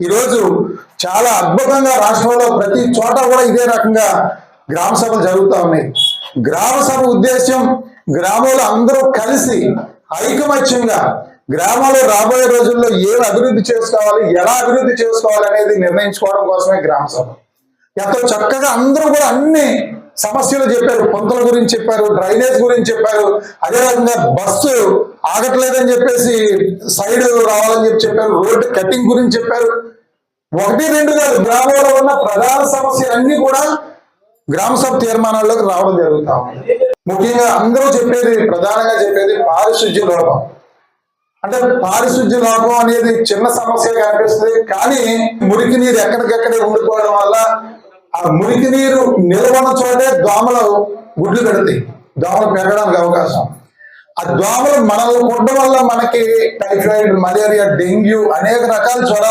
ఈరోజు చాలా అద్భుతంగా రాష్ట్రంలో ప్రతి చోట కూడా ఇదే రకంగా గ్రామ సభలు జరుగుతూ ఉన్నాయి. గ్రామ సభ ఉద్దేశం గ్రామంలో అందరూ కలిసి ఐకమత్యంగా గ్రామంలో రాబోయే రోజుల్లో ఏం అభివృద్ధి చేసుకోవాలి ఎలా అభివృద్ధి చేసుకోవాలి అనేది నిర్ణయించుకోవడం కోసమే గ్రామ సభ. ఎంతో చక్కగా అందరూ కూడా అన్ని సమస్యలు చెప్పారు పంతుల గురించి చెప్పారు డ్రైనేజ్ గురించి చెప్పారు. అదే బస్సు ఆగట్లేదని చెప్పేసి సైడ్ రావాలని చెప్పి చెప్పారు రోడ్డు కటింగ్ గురించి చెప్పారు. ఒకటి రెండు కాదు గ్రామంలో ఉన్న ప్రధాన సమస్యలన్నీ కూడా గ్రామ సభ తీర్మానాల్లోకి రావడం జరుగుతా ఉంది. ముఖ్యంగా అందరూ చెప్పేది ప్రధానంగా చెప్పేది పారిశుద్ధ్య లోపం. అంటే పారిశుద్ధ్య లోపం అనేది చిన్న సమస్య కనిపిస్తుంది కానీ మురికి నీరు ఎక్కడికెక్కడే ఉండిపోవడం వల్ల ఆ మురికి నీరు నిలవన చోటే దోమలు గుడ్లు పెడతాయి. దోమలు పెరగడానికి అవకాశం. ఆ దోమలు మనల్ని కొట్టడం వల్ల మనకి టైఫాయిడ్ మలేరియా డెంగ్యూ అనేక రకాల జ్వరాలు